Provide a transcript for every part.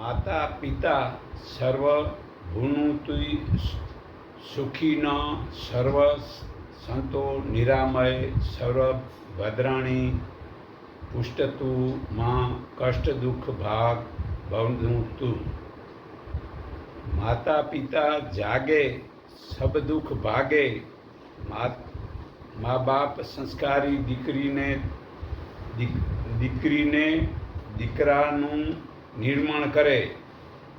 માતા, પિતા, સર્વ ભૂણુતુય સુખીન, સર્વ સંતો નિરામય, સર્વ ભદ્રાણી, પુષ્ટતુ માં કષ્ટ દુઃખ ભાગ ભવતું માતા, પિતા જાગે, સબ દુઃખ ભાગે, મા બાપ સંસ્કારી દીકરીને દીક- દીકરીને, દીકરાનું નિર્માણ કરે,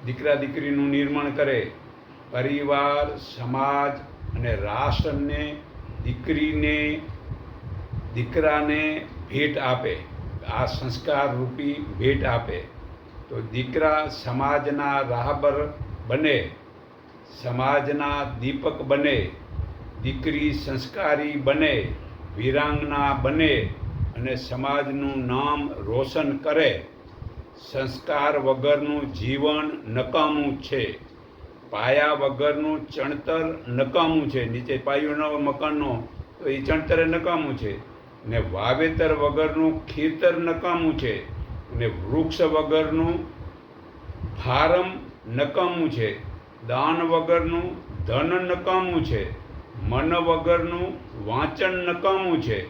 દીકરા દીકરીનું નિર્માણ કરે, પરિવાર, સમાજ અને રાષ્ટ્રને, દીકરીને, દીકરાને ભેટ આપે. આ સંસ્કાર રૂપી ભેટ આપે. તો દીકરા સમાજના રાહબર બને, સમાજના દીપક બને, દીકરી સંસ્કારી બને, વીરાંગના બને અને સમાજનું નામ રોશન કરે. સંસ્કાર વગરનું જીવન નકામું છે. પાયા વગરનું ચણતર નકામું છે. નીચે પાયોનો મકાનનો, તો એ ચણતર નકામું છે. ને વાવેતર વગરનું ખેતર નકામું છે. ને વૃક્ષ વગરનું ફારમ નકામું છે. દાન વગરનું ધન નકામું છે. મન વગરનું વાંચન નકામું છે.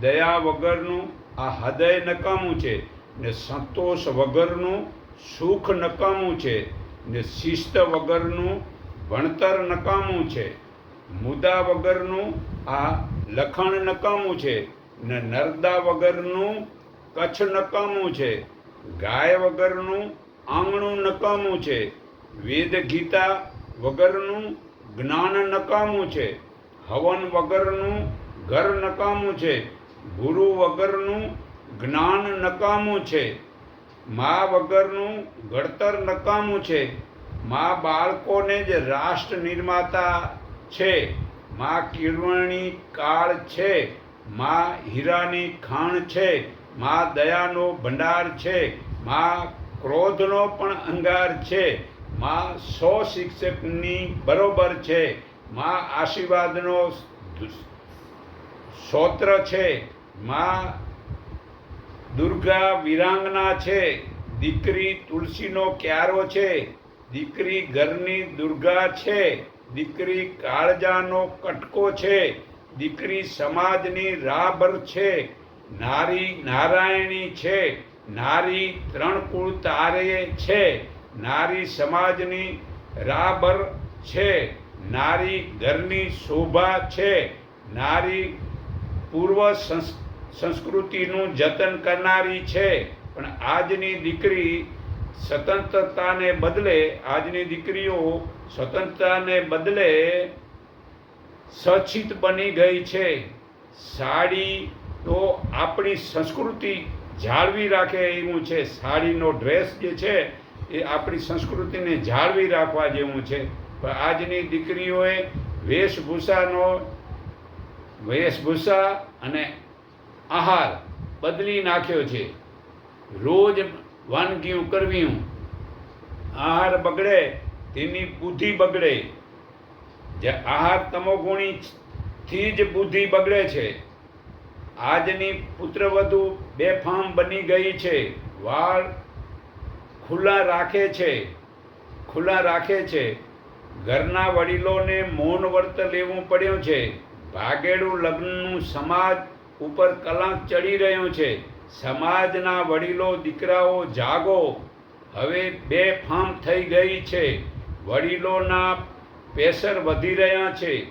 દયા વગરનું આ હૃદય નકામું છે. ને સંતોષ વગરનું સુખ નકામું છે ને શિસ્ત વગરનું ભણતર નકામું છે. મુદા વગરનું આ લખણ નકામું છે ને નરદા વગરનું કચ્છ નકામું છે. ગાય વગરનું આંગણું નકામું છે. વેદ ગીતા વગરનું જ્ઞાન નકામું છે. હવન વગરનું ઘર નકામું છે. ગુરુ વગરનું જ્ઞાન નકામું છે. મા વગરનું ઘડતર નકામું છે. મા બાળકોને જ રાષ્ટ્ર નિર્માતા છે. મા કિરવણી કાળ છે. મા હીરાની ખાણ છે. મા દયાનો ભંડાર છે. મા ક્રોધનો પણ અંગાર છે. મા સો શિક્ષકની બરોબર છે. મા આશીર્વાદનો સ્ત્રોત્ર છે. મા દુર્ગા વિરાંગના છે, દીકરી તુલસીનો ક્યારો છે, દીકરી ઘરની દુર્ગા છે, દીકરી કાળજાનો કટકો છે, દીકરી સમાજની રાબર છે, નારી નારાયણી છે, નારી ત્રણ કુળ તારે છે, નારી સમાજની રાબર છે, નારી ઘરની શોભા છે, નારી પૂર્વ સંસ્- સંસ્કૃતિનું જતન કરનારી છે. પણ આજની દીકરી સ્વતંત્રતાને બદલે, આજની દીકરીઓ સ્વતંત્રતાને બદલે સચિત બની ગઈ છે. સાડી તો આપણી સંસ્કૃતિ જાળવી રાખે એવું છે. સાડીનો ડ્રેસ જે છે, એ આપણી સંસ્કૃતિને જાળવી રાખવા જેવું છે. પણ આજની દીકરીઓએ વેશભૂષાનો, વેશભૂષા અને આહાર બદલી નાખ્યો છે. રોજ વાનગીઓ કરવી આહાર બગડે, તેની બુદ્ધિ બગડે. જે આહાર તમોગુણી થી જ બુદ્ધિ બગડે છે. આજની પુત્રવધુ બેફામ બની ગઈ છે. વાળ ખુલ્લા રાખે છે. ખુલ્લા રાખે છે. ઘરના વડીલોને મૌન વર્ત લેવું પડ્યું છે. ભાગેડું લગ્નનું સમાજ ઉપર કલંક ચડી રહ્યું છે. સમાજના વડીલો, દીકરાઓ, જાગો. હવે બે ફામ થઈ ગઈ છે. વડીલોના પ્રેશર વધી રહ્યા છે.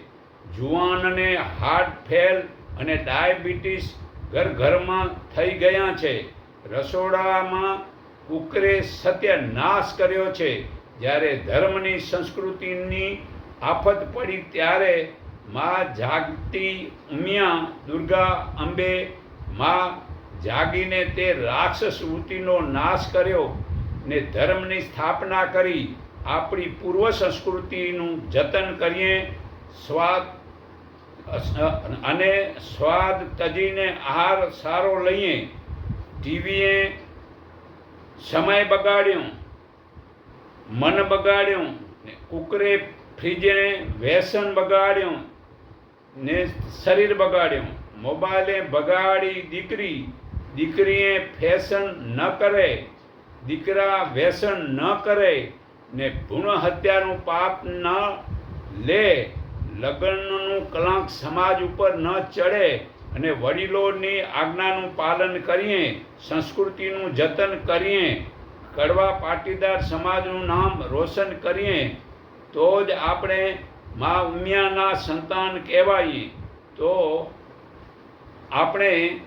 જુવાનને હાર્ટ ફેલ અને ડાયાબિટીસ ઘર ઘરમાં થઈ ગયા છે. રસોડામાં કુકરે સત્યનાશ કર્યો છે. જ્યારે ધર્મની સંસ્કૃતિની આફત પડી ત્યારે માં જાગતી ઉમિયા દુર્ગા અંબે માં જાગીને તે રાક્ષસ વૃત્તિનો નાશ કર્યો ને ધર્મની સ્થાપના કરી આપણી પૂર્વ સંસ્કૃતિનું જતન કરીએ, સ્વાદ, અને સ્વાદ તજીને આહાર સારો લઈએ, ટીવીએ સમય બગાડ્યો, મન બગાડ્યું કુકરે ફ્રીજે વ્યસન બગાડ્યું ને શરીર બગાડ્યું. મોબાઈલે બગાડી દીકરી. દીકરીએ ફેશન ન કરે. દીકરા વ્યસન ન કરે ને ભૂણ હત્યાનું પાપ ન લે. લગ્નનું કલંક સમાજ ઉપર ન ચડે અને વડીલોની આજ્ઞાનું પાલન કરીએ. સંસ્કૃતિનું જતન કરીએ. કડવા પાટીદાર સમાજનું નામ રોશન કરીએ. તો જ આપણે મા ઉમિયાના સંતાન કહેવાય. તો આપણે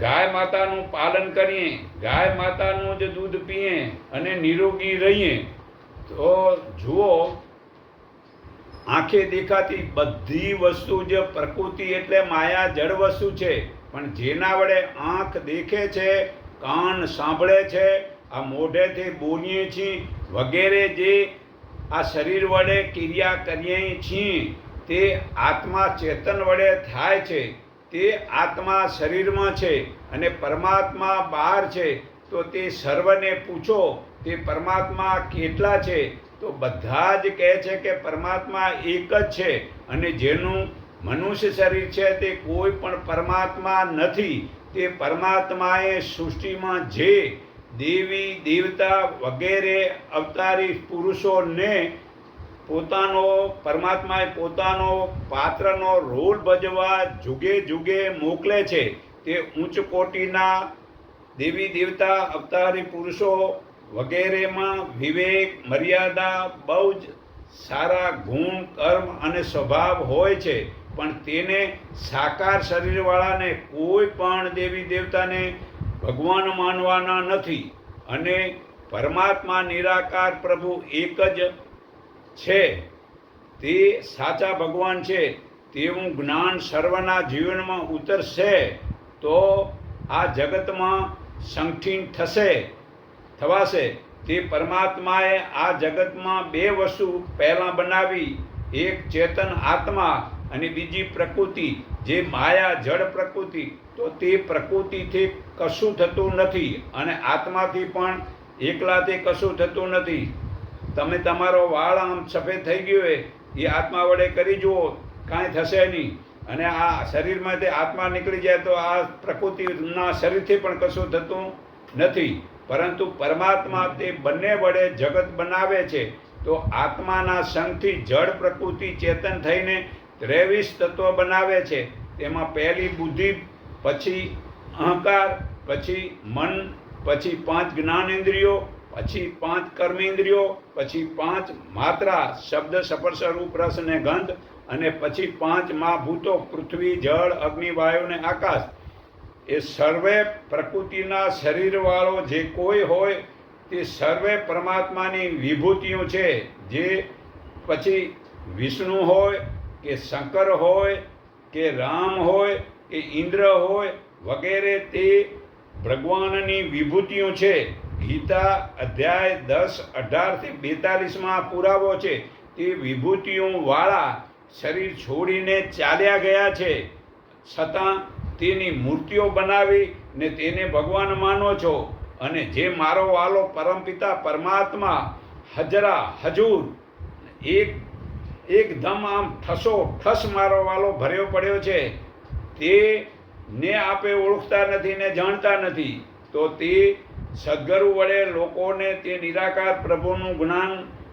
ગાય માતાનું પાલન કરીએ, ગાય માતાનું જ દૂધ પીએ અને નિરોગી રહીએ. તો જુઓ, આંખે દેખાતી બધી વસ્તુ જે પ્રકૃતિ એટલે માયા જળ વસ્તુ છે. પણ જેના વડે આંખ દેખે છે, કાન સાંભળે છે, આ મોઢેથી બોલીએ છીએ, વગેરે જે આ શરીર વડે ક્રિયા કરીએ છીએ, તે આત્મા ચેતન વડે થાય છે, તે આત્મા શરીરમાં છે અને પરમાત્મા બહાર છે, તો તે સર્વને પૂછો, તે પરમાત્મા કેટલા છે? તો બધા જ કહે છે કે પરમાત્મા એક જ છે અને જેનું મનુષ્ય શરીર છે તે કોઈ પણ પરમાત્મા નથી, તે પરમાત્માએ સૃષ્ટિમાં જે દેવી, દેવતા વગેરે અવતારી પુરુષોને પોતાનો, પરમાત્માએ પોતાનો પાત્રનો રોલ ભજવા જુગે જુગે મોકલે છે. તે ઉચ્ચ કોટીના દેવી, દેવતા, અવતારી પુરુષો વગેરેમાં વિવેક, મર્યાદા બહુ જ સારા ગુણ, કર્મ અને સ્વભાવ હોય છે. પણ તેને સાકાર શરીરવાળાને કોઈ પણ દેવી, દેવતાને ભગવાન માનવાના નથી અને પરમાત્મા નિરાકાર પ્રભુ એક જ છે. તે સાચા ભગવાન છે. તેવું જ્ઞાન સર્વના જીવનમાં ઉતરશે તો આ જગતમાં સંઠીન થશે, થવાશે. તે પરમાત્માએ આ જગતમાં બે વસ્તુ પહેલાં બનાવી, એક ચેતન આત્મા અને બીજી પ્રકૃતિ, જે માયા જળ પ્રકૃતિ તો તે પ્રકૃતિથી કશું થતું નથી અને આત્માથી પણ એકલાથી કશું થતું નથી. તમે તમારો વાળ આમ સફેદ થઈ ગયો હોય, એ આત્મા વડે કરી જુઓ, કાંઈ થશે નહીં. અને આ શરીરમાંથી આત્મા નીકળી જાય તો આ પ્રકૃતિના શરીરથી પણ કશું થતું નથી. પરંતુ પરમાત્મા તે બંને વડે જગત બનાવે છે. તો આત્માના સંગથી જળ પ્રકૃતિ ચેતન થઈને ત્રેવીસ તત્વ બનાવે છે. તેમાં પહેલી બુદ્ધિ પછી અહંકાર, પછી મન, પછી પાંચ જ્ઞાનેન્દ્રિયો, પછી પાંચ કર્મેન્દ્રિયો, પછી પાંચ માત્રા, શબ્દ, સપર્શ, રૂપ, રસ અને ગંધ, અને પછી પાંચ મહાભૂતો, પૃથ્વી, જળ, અગ્નિ, વાયુ અને આકાશ. એ સર્વે પ્રકૃતિના શરીરવાળો જે કોઈ હોય, તે સર્વે પરમાત્માની વિભૂતિઓ છે. જે પછી વિષ્ણુ હોય, કે શંકર હોય, કે રામ હોય કે ઇન્દ્ર હોય વગેરે તે ભગવાનની વિભૂતિઓ છે. ગીતા અધ્યાય દસ અઢારથી બેતાલીસમાં પુરાવો છે. તે વિભૂતિઓવાળા શરીર છોડીને ચાલ્યા ગયા છે. છતાં તેની મૂર્તિઓ બનાવી ને તેને ભગવાન માનો છો. અને જે મારો વાલો પરમપિતા પરમાત્મા, હજરા, હજૂર, એક એકદમ આમ ઠસો ઠસ મારો વાલો ભર્યો પડ્યો છે. તે ને આપે ઓળખતા નથી ને જાણતા નથી, તો તે સદગુરુ વડે લોકોને તે નિરાકાર પ્રભુનું જ્ઞાન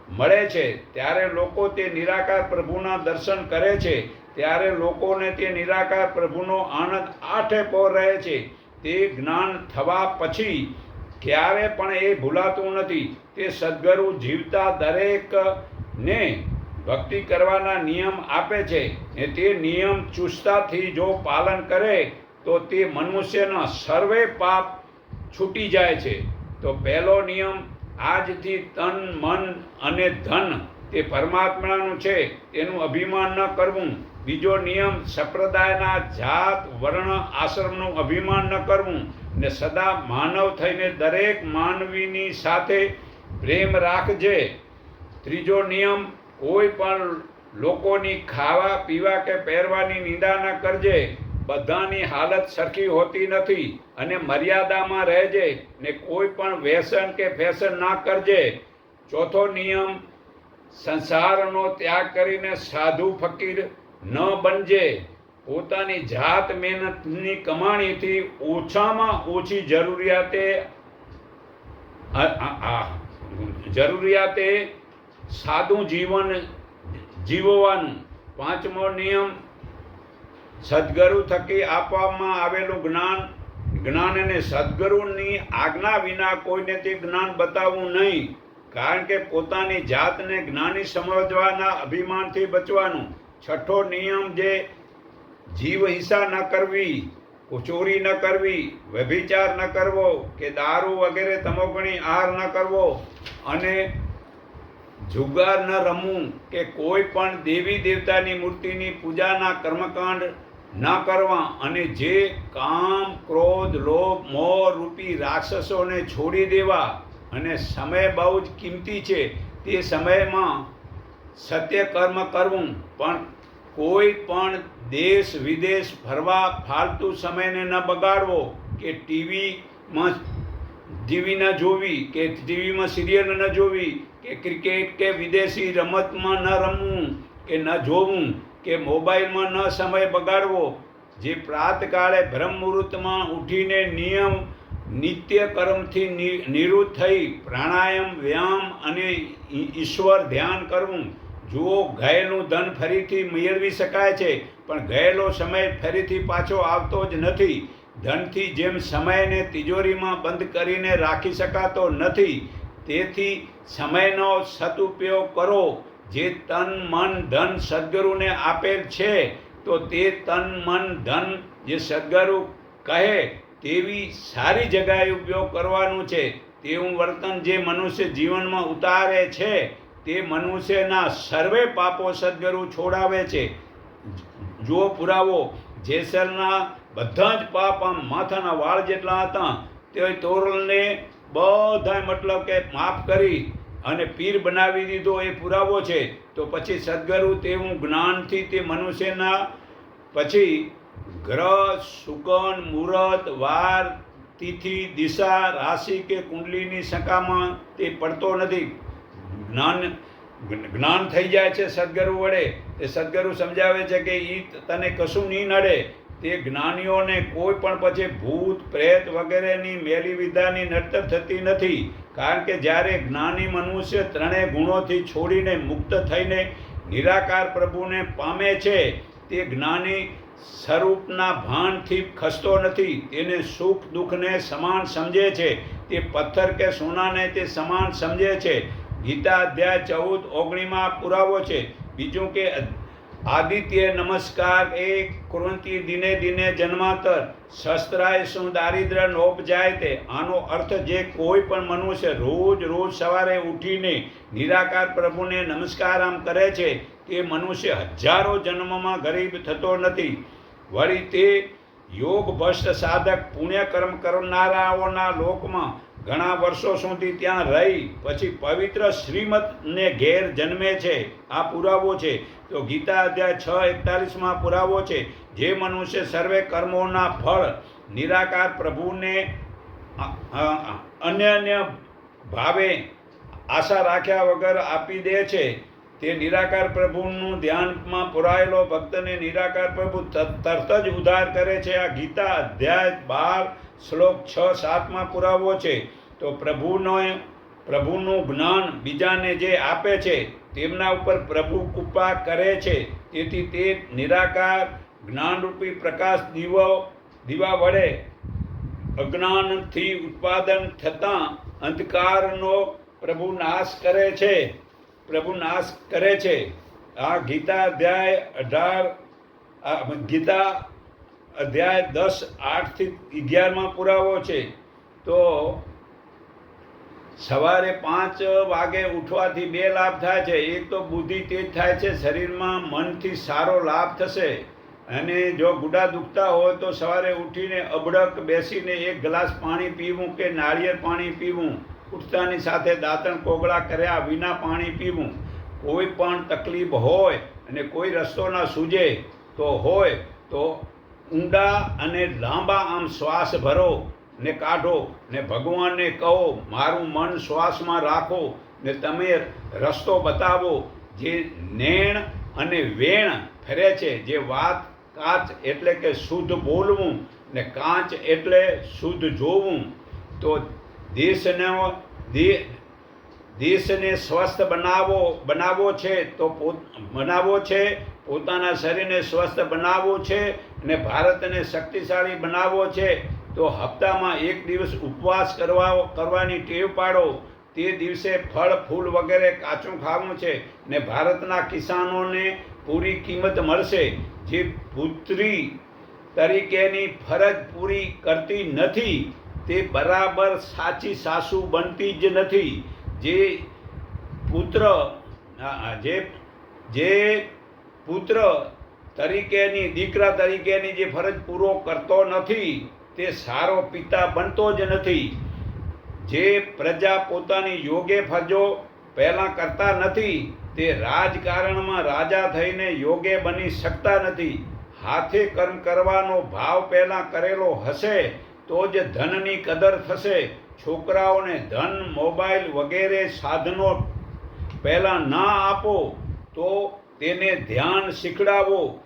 મળે છે. ત્યારે લોકો તે નિરાકાર પ્રભુના દર્શન કરે છે. ત્યારે લોકોને તે નિરાકાર પ્રભુનો આનંદ આઠે પોર રહે છે. તે જ્ઞાન થવા પછી ક્યારે પણ એ ભૂલાતું નથી. તે સદગુરુ જીવતા દરેક ને ભક્તિ કરવાના નિયમ આપે છે ને તે નિયમ ચુસ્તતાથી જો પાલન કરે, તો તે મનુષ્યના સર્વે પાપ છૂટી જાય છે. તો પહેલો નિયમ, આજથી તન, મન અને ધન તે પરમાત્માનું છે, તેનું અભિમાન ન કરવું. બીજો નિયમ, સંપ્રદાયના જાત, વર્ણ, આશ્રમનું અભિમાન ન કરવું ને સદા માનવ થઈને દરેક માનવીની સાથે પ્રેમ રાખજે. ત્રીજો નિયમ કોઈ પણ લોકોની ખાવા, પીવા કે પહેરવાની નિંદા ન કરજે. બધાની હાલત સરખી હોતી નથી અને મર્યાદામાં રહેજે ને કોઈ પણ વ્યસન કે ફેશન ના કરજે. ચોથો નિયમ, સંસારનો ત્યાગ કરીને સાધુ ફકીર ન બનજે. પોતાની જાત મહેનતની કમાણીથી ઓછામાં ઓછી જરૂરિયાતે જરૂરિયાત સાદું જીવન જીવવાનું પાંચમો નિયમ, સદગુરુ થકી આપવામાં આવેલું જ્ઞાન જ્ઞાન અને સદગુરુની આજ્ઞા વિના કોઈને તે જ્ઞાન બતાવવું નહીં, કારણ કે પોતાની જાતને જ્ઞાની સમજવાના અભિમાનથી બચવાનું. છઠ્ઠો નિયમ જે, જીવ હિંસા ન કરવી ચોરી ન કરવી, વ્યભિચાર ન કરવો, કે દારૂ વગેરે તમોગણી આહાર ન કરવો, અને જુગાર ન રમવું કે કોઈ પણ દેવી દેવતાની મૂર્તિની પૂજાના કર્મકાંડ ન કરવા અને જે કામ, ક્રોધ, લોભ, મોહ રૂપી રાક્ષસોને છોડી દેવા અને સમય બહુ જ કિંમતી છે, તે સમયમાં સત્ય કર્મ કરવું. પણ કોઈ પણ દેશ વિદેશ ફરવા ફાલતુ સમયને ન બગાડવો કે ટીવીમાં ટીવી ન જોવી કે ટીવીમાં સિરિયલ ન જોવી કે ક્રિકેટ કે વિદેશી રમતમાં ન રમવું કે ન જોવું કે મોબાઈલમાં ન સમય બગાડવો, જે પ્રાતકાળે બ્રહ્મ ઉઠીને નિયમ, નિત્ય કર્મથી નિવૃત્ત થઈ પ્રાણાયામ, વ્યાયામ અને ઈશ્વર ધ્યાન કરવું. જુઓ ગયેલું ધન ફરીથી મેળવી શકાય છે, પણ ગયેલો સમય ફરીથી પાછો આવતો જ નથી. ધનથી જેમ સમયને તિજોરીમાં બંધ કરીને રાખી શકાતો નથી, તેથી સમયનો સદુપયોગ કરો. જે તન, મન, ધન સદગુરુને આપેલ છે, તો તે તન, મન, ધન જે સદગુરુ કહે, તેવી સારી જગાએ ઉપયોગ કરવાનું છે. તેવું વર્તન જે મનુષ્ય જીવનમાં ઉતારે છે, તે મનુષ્યના સર્વે પાપો સદગુરુ છોડાવે છે. જુઓ પુરાવો જેસલના બધા જ પાપ આમ માથાના વાળ જેટલા હતા તે તોરલને બધા મતલબ કે માફ કરી અને પીર બનાવી દીધો, એ પુરાવો છે. તો પછી સદગુરુ તેવું જ્ઞાનથી તે મનુષ્યના પછી ગ્રહ સુગન મુહૂર્ત, વાર, તિથિ, દિશા, રાશિ કે કુંડલીની શંકામાં તે પડતો નથી. જ્ઞાન જ્ઞાન થઈ જાય છે સદગુરુ વડે. તે સદગુરુ સમજાવે છે કે એ તને કશું નહીં નડે. તે જ્ઞાનીઓને કોઈ પણ પછી ભૂત, પ્રેત વગેરેની મેલી વિદ્યાની નડતર થતી નથી. કારણ કે જ્યારે જ્ઞાની મનુષ્ય ત્રણેય ગુણોથી છોડીને મુક્ત થઈને નિરાકાર પ્રભુને પામે છે, તે જ્ઞાની સ્વરૂપના ભાનથી ખસતો નથી. તેને સુખ દુઃખને સમાન સમજે છે. તે પથ્થર કે સોનાને તે સમાન સમજે છે. ગીતા અધ્યાય ચૌદ ઓગણીમાં પુરાવો છે. બીજું કે આદિત્ય નમસ્કાર એ કૃંતિ દિને દિને જન્માંતર. શસ્ત્રાય શું દારિદ્ર નોપ જાય તે? આનો અર્થ જે કોઈ પણ મનુષ્ય રોજ રોજ સવારે ઉઠીને નિરાકાર પ્રભુને નમસ્કાર આમ કરે છે, તે મનુષ્ય હજારો જન્મમાં ગરીબ થતો નથી. વળી તે યોગ ભ્રષ્ટ સાધક પુણ્યકર્મ કરનારાઓના લોકમાં ઘણા વર્ષો સુધી ત્યાં રહી, પછી પવિત્ર શ્રીમદને ઘેર જન્મે છે, આ પુરાવો છે. તો ગીતા અધ્યાય છ એકતાલીસમાં પુરાવો છે, જે મનુષ્ય સર્વે કર્મોના ફળ, નિરાકાર પ્રભુને અન્ય અન્ય ભાવે આશા રાખ્યા વગર આપી દે છે. તે નિરાકાર પ્રભુનું ધ્યાનમાં પુરાયેલો ભક્તને નિરાકાર પ્રભુ તરત જ ઉદ્ધાર કરે છે. આ ગીતા અધ્યાય બાર શ્લોક છ સાતમાં પુરાવો છે, તો પ્રભુનો પ્રભુનું જ્ઞાન બીજાને જે આપે છે, તેમના ઉપર પ્રભુ કૃપા કરે છે, તેથી તે નિરાકાર, જ્ઞાનરૂપી પ્રકાશ દીવો, દીવા વડે અજ્ઞાનથી ઉત્પાદન થતાં અંધકારનો પ્રભુ નાશ કરે છે, પ્રભુ નાશ કરે છે. આ ગીતા અધ્યાય અઢાર ગીતા અધ્યાય દસ આઠથી અગિયારમાં પુરાવો છે. તો સવારે પાંચ વાગે ઉઠવાથી બે લાભ થાય છે. એક તો બુદ્ધિ તેજ થાય છે, શરીરમાં મનથી સારો લાભ થશે. અને જો ગુડા દુખતા હોય તો સવારે ઉઠીને અબડક બેસીને એક ગ્લાસ પાણી પીવું કે નાળિયેર પાણી પીવું. ઉઠતાની સાથે દાંતણ કોગળા કર્યા વિના પાણી પીવું. કોઈ પણ તકલીફ હોય અને કોઈ રસ્તો ના સૂજે તો હોય તો ઊંડા અને લાંબા આમ શ્વાસ ભરો ને કાઢો ને ભગવાનને કહો, મારું મન શ્વાસમાં રાખો ને તમે રસ્તો બતાવો જે નેણ અને વેણ ફરે છે. જે વાત કાચ એટલે કે શુદ્ધ બોલવું ને કાચ એટલે શુદ્ધ જોવું, તો દેશને દેશને સ્વસ્થ બનાવો બનાવવો છે, તો પોત બનાવવો છે, પોતાના શરીરને સ્વસ્થ બનાવવું છે અને ભારતને શક્તિશાળી બનાવવો છે, તો હપ્તામાં એક દિવસ ઉપવાસ કરવા કરવાની ટેવ પાડો. તે દિવસે ફળ, ફૂલ વગેરે કાચું ખાવું છે ને ભારતના કિસાનોને પૂરી કિંમત મળશે. જે પુત્રી તરીકેની ફરજ પૂરી કરતી નથી, તે બરાબર સાચી સાસુ બનતી જ નથી. જે પુત્ર જે જે પુત્ર તરીકેની, દીકરા તરીકેની જે ફરજ પૂરો કરતો નથી, તે સારો પિતા બનતો જ નથી. જે પ્રજા પોતાની યોગ્ય ફરજો પહેલાં કરતા નથી, તે રાજકારણમાં રાજા થઈને યોગ્ય બની શકતા નથી. હાથે કર્મ કરવાનો ભાવ પહેલાં કરેલો હશે, તો જ ધનની કદર થશે. છોકરાઓને ધન, મોબાઈલ વગેરે સાધનો પહેલાં ના આપો, તો તેને ધ્યાન શીખડાવો.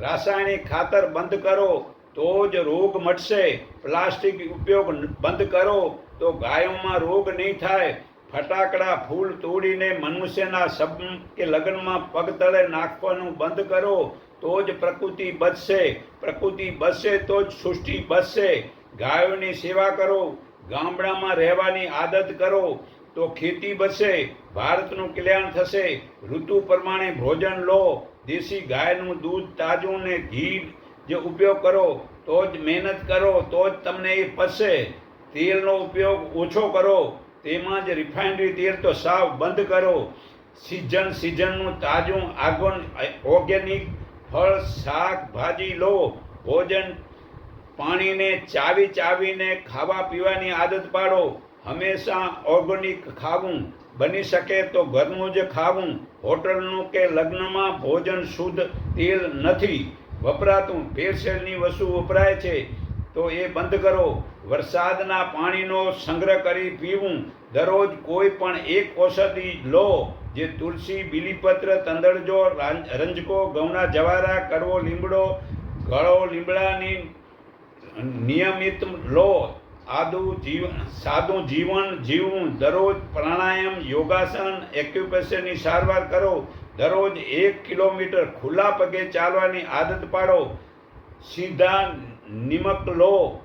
રાસાયણિક ખાતર બંધ કરો, તો જ રોગ મટશે. પ્લાસ્ટિક ઉપયોગ બંધ કરો, તો ગાયોમાં રોગ નહીં થાય. ફટાકડા, ફૂલ તોડીને મનુષ્યના સબ, કે લગ્નમાં પગ તળે નાખવાનું બંધ કરો, તો જ પ્રકૃતિ બચશે. પ્રકૃતિ બચશે તો જ સૃષ્ટિ બચશે. ગાયોની સેવા કરો, ગામડામાં રહેવાની આદત કરો, તો ખેતી બચશે. ભારતનું કલ્યાણ થશે. ઋતુ પ્રમાણે ભોજન લો દેશી ગાયનું દૂધ, તાજું ને ઘી જે ઉપયોગ કરો, તો જ મહેનત કરો, તો જ તમને એ પચશે. તેલનો ઉપયોગ ઓછો કરો, તેમાં જ રિફાઇનરી તેલ તો સાવ બંધ કરો. સિઝન સિઝનનું તાજું આગોન ઓર્ગેનિક ફળ શાકભાજી લો. ભોજન પાણીને ચાવી, ચાવીને ખાવા પીવાની આદત પાડો. હંમેશા ઓર્ગેનિક ખાવું. બની શકે તો ઘરનું જ ખાવું. હોટલનું કે લગ્નમાં ભોજન શુદ્ધ તેલ નથી, વપરાતું ભેળસેળની વસ્તુ વપરાય છે, તો એ બંધ કરો. વરસાદના પાણીનો સંગ્રહ કરી પીવું. દરરોજ કોઈ પણ એક ઔષધિ લો, જે તુલસી, બીલીપત્ર તંદળજો રંજકો, ઘઉંના જવારા કરવો લીમડો ગળો લીમડાની નિયમિત લો. આદુ જીવન સાદું જીવન જીવવું. દરરોજ પ્રાણાયામ, યોગાસન, એક્યુપ્રેશરની સારવાર કરો. દરરોજ એક કિલોમીટર ખુલ્લા પગે ચાલવાની આદત પાડો. સીધા નિમક લો.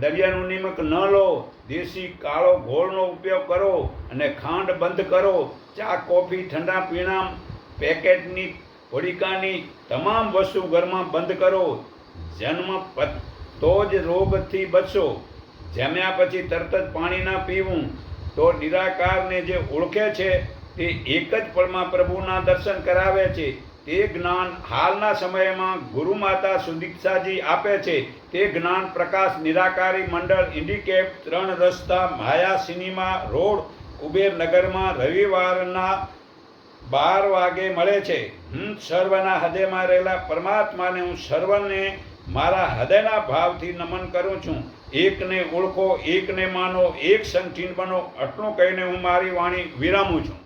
દરિયાનું નિમક ન લો. દેશી કાળો ઘોળનો ઉપયોગ કરો અને ખાંડ બંધ કરો. ચા, કોફી, ઠંડા પીણા, પેકેટની હોડિકાની તમામ વસ્તુ ઘરમાં બંધ કરો. જન્મ તો જ રોગથી બચશો જમ્યા પછી તરત જ પાણી ના પીવું, તો નિરાકારને જે ઓળખે છે, તે એક જ પળમાં પ્રભુના દર્શન કરાવે છે. તે જ્ઞાન હાલના સમયમાં ગુરુ માતા સુદીક્ષાજી આપે છે. તે જ્ઞાન પ્રકાશ નિરાકારી મંડળ ઇન્ડિકેપ ત્રણ રસ્તા માયા સિનેમા રોડ કુબેરનગરમાં રવિવારના બાર વાગે મળે છે. હું સર્વના હૃદયમાં રહેલા પરમાત્માને, હું સર્વને મારા હૃદયના ભાવથી નમન કરું છું. એકને ઓળખો એકને માનો એક સંઠીન બનો આટલું કહીને હું મારી વાણી વિરામું છું.